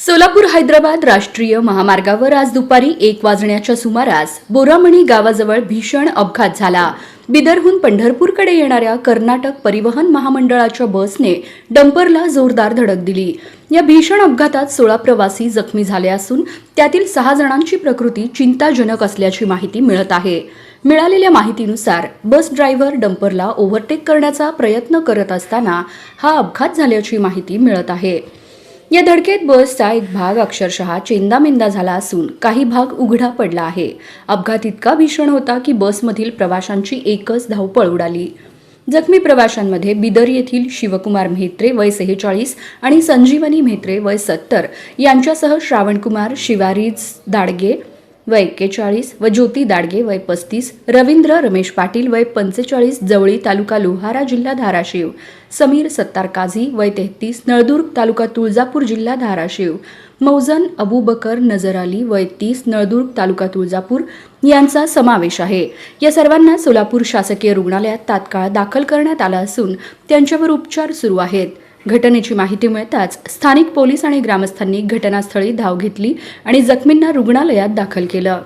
सोलापूर हैदराबाद राष्ट्रीय महामार्गावर आज दुपारी एक वाजण्याच्या सुमारास बोरामणी गावाजवळ भीषण अपघात झाला. बिदरहून पंढरपूरकडे येणाऱ्या कर्नाटक परिवहन महामंडळाच्या बसने डंपरला जोरदार धडक दिली. या भीषण अपघातात सोळा प्रवासी जखमी झाले असून त्यातील सहा जणांची प्रकृती चिंताजनक असल्याची माहिती मिळत आहे. मिळालेल्या माहितीनुसार बस ड्रायव्हर डंपरला ओव्हरटेक करण्याचा प्रयत्न करत असताना हा अपघात झाल्याची माहिती मिळत आहे. या धडकेत बसचा एक भाग अक्षरशः चेंदामेंदा झाला असून काही भाग उघडा पडला आहे. अपघात इतका भीषण होता की बसमधील प्रवाशांची एकच धावपळ उडाली. जखमी प्रवाशांमध्ये बिदर येथील शिवकुमार म्हेत्रे वय सेहेचाळीस आणि संजीवनी म्हेत्रे वय सत्तर यांच्यासह श्रावणकुमार शिवारीज दाडगे वय एक्केचाळीस व ज्योती दाडगे वय पस्तीस रवींद्र रमेश पाटील वय पंचेचाळीस जवळी तालुका लोहारा जिल्हा धाराशिव समीर सत्तार काझी वय तेहतीस नळदुर्ग तालुका तुळजापूर जिल्हा धाराशिव मौजन अबूबकर नजर अली वय तीस नळदुर्ग तालुका तुळजापूर यांचा समावेश आहे. या सर्वांना सोलापूर शासकीय रुग्णालयात तात्काळ दाखल करण्यात आलं असून त्यांच्यावर उपचार सुरू आहेत. घटनेची माहिती मिळताच स्थानिक पोलीस आणि ग्रामस्थांनी घटनास्थळी धाव घेतली आणि जखमींना रुग्णालयात दाखल केलं.